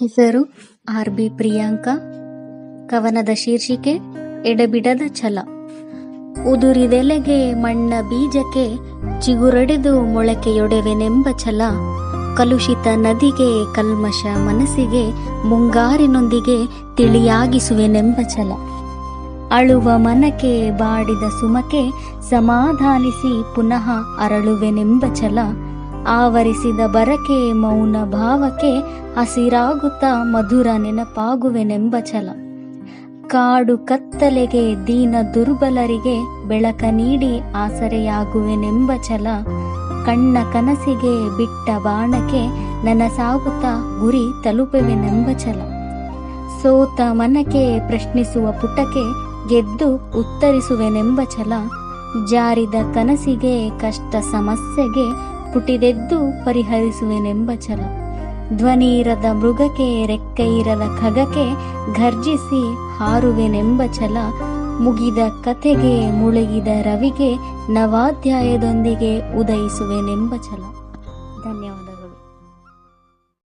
ಹೆಸರು R B Priyanka, ಕವನದ ಶೀರ್ಷಿಕೆ ಎಡಬಿಡದ ಛಲ. ಉದುರಿದೆಲೆಗೆ ಮಣ್ಣ ಬೀಜಕ್ಕೆ ಚಿಗುರಡೆದು ಮೊಳಕೆಯೊಡೆವೆನೆಂಬ ಛಲ. ಕಲುಷಿತ ನದಿಗೆ ಕಲ್ಮಶ ಮನಸ್ಸಿಗೆ ಮುಂಗಾರಿನೊಂದಿಗೆ ತಿಳಿಯಾಗಿಸುವೆನೆಂಬ ಛಲ. ಅಳುವ ಮನಕ್ಕೆ ಬಾಡಿದ ಸುಮಕೆ ಸಮಾಧಾನಿಸಿ ಪುನಃ ಅರಳುವೆನೆಂಬ ಛಲ. ಆವರಿಸಿದ ಬರಕೆ ಮೌನ ಭಾವಕ್ಕೆ ಹಸಿರಾಗುತ್ತಾ ಮಧುರ ನೆನಪಾಗುವೆನೆಂಬ ಛಲ. ಕಾಡು ಕತ್ತಲೆಗೆ ದೀನ ದುರ್ಬಲರಿಗೆ ಬೆಳಕ ನೀಡಿ ಆಸರೆಯಾಗುವೆನೆಂಬ ಛಲ. ಕಣ್ಣ ಕನಸಿಗೆ ಬಿಟ್ಟ ಬಾಣಕ್ಕೆ ನನಸಾಗುತ್ತಾ ಗುರಿ ತಲುಪುವೆನೆಂಬ ಛಲ. ಸೋತ ಮನಕ್ಕೆ ಪ್ರಶ್ನಿಸುವ ಪುಟಕ್ಕೆ ಗೆದ್ದು ಉತ್ತರಿಸುವೆನೆಂಬ ಛಲ. ಜಾರಿದ ಕನಸಿಗೆ ಕಷ್ಟ ಸಮಸ್ಯೆಗೆ ಪುಟಿದೆದ್ದು ಪರಿಹರಿಸುವೆನೆಂಬ ಛಲ. ಧ್ವನಿ ಇರದ ಮೃಗಕ್ಕೆ ರೆಕ್ಕೆ ಇರದ ಖಗಕ್ಕೆ ಘರ್ಜಿಸಿ ಹಾರುವೆನೆಂಬ ಛಲ. ಮುಗಿದ ಕಥೆಗೆ ಮುಳುಗಿದ ರವಿಗೆ ನವಾಧ್ಯಾಯದೊಂದಿಗೆ ಉದಯಿಸುವೆನೆಂಬ ಛಲ. ಧನ್ಯವಾದ